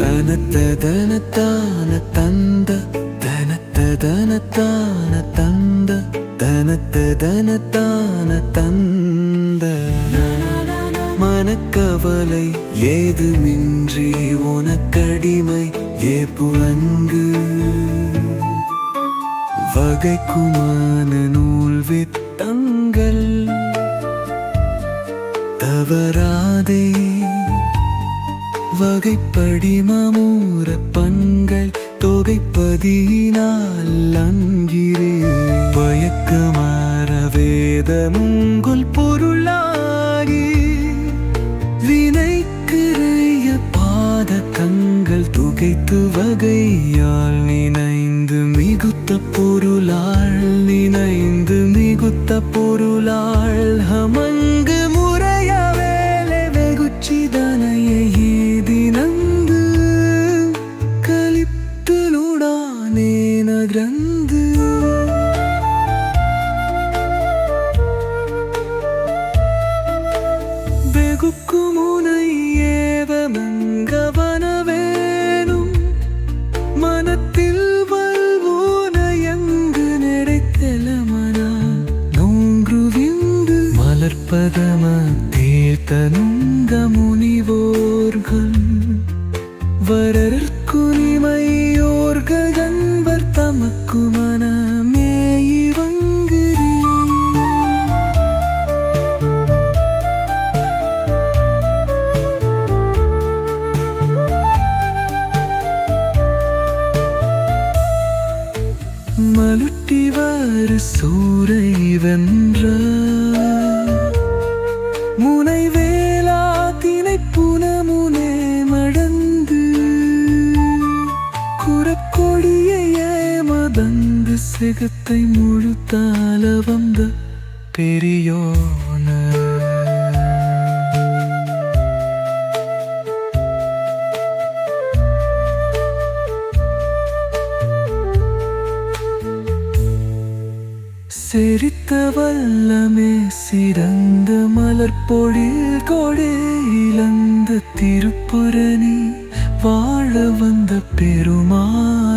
தனத்த தனத்தான தந்த தனத்த தனத்தான தந்த தனத்த தனத்தான தந்த. மனக்கவலை ஏதுமின்றி உனக்கடிமை ஏப்புவங்கு வகைக்குமான நூல் வித்தங்கள் தவறாதே. வகைப்படி மாமூர பண்கள் தொகைப்பதியினால் அங்கிரே பயக்கமார வேதமுங்குல் பொருளாகி வினைக்கிறைய பாத கங்கள் துகைத்து வகையால் நினைந்து மிகுத்த பொருளாள் நினைந்து மிகுத்த பொருளாள் ஹமன் பதம தீர்த்தனுங்க முனிவோர்கள் வரற்குரிமையோர்கள் கண்வர் தமக்கு மனமே மனமேயிவங்கிரி மலுட்டிவாறு சூரை வென்றார் மதந்து சிகத்தை முழுத்தால வந்த பெரியோன. செரித்த வல்லமே சிறந்த மலர் பொழில் கொடே இழந்த திருப்புரணி வாழ வந்த பெருமாள்.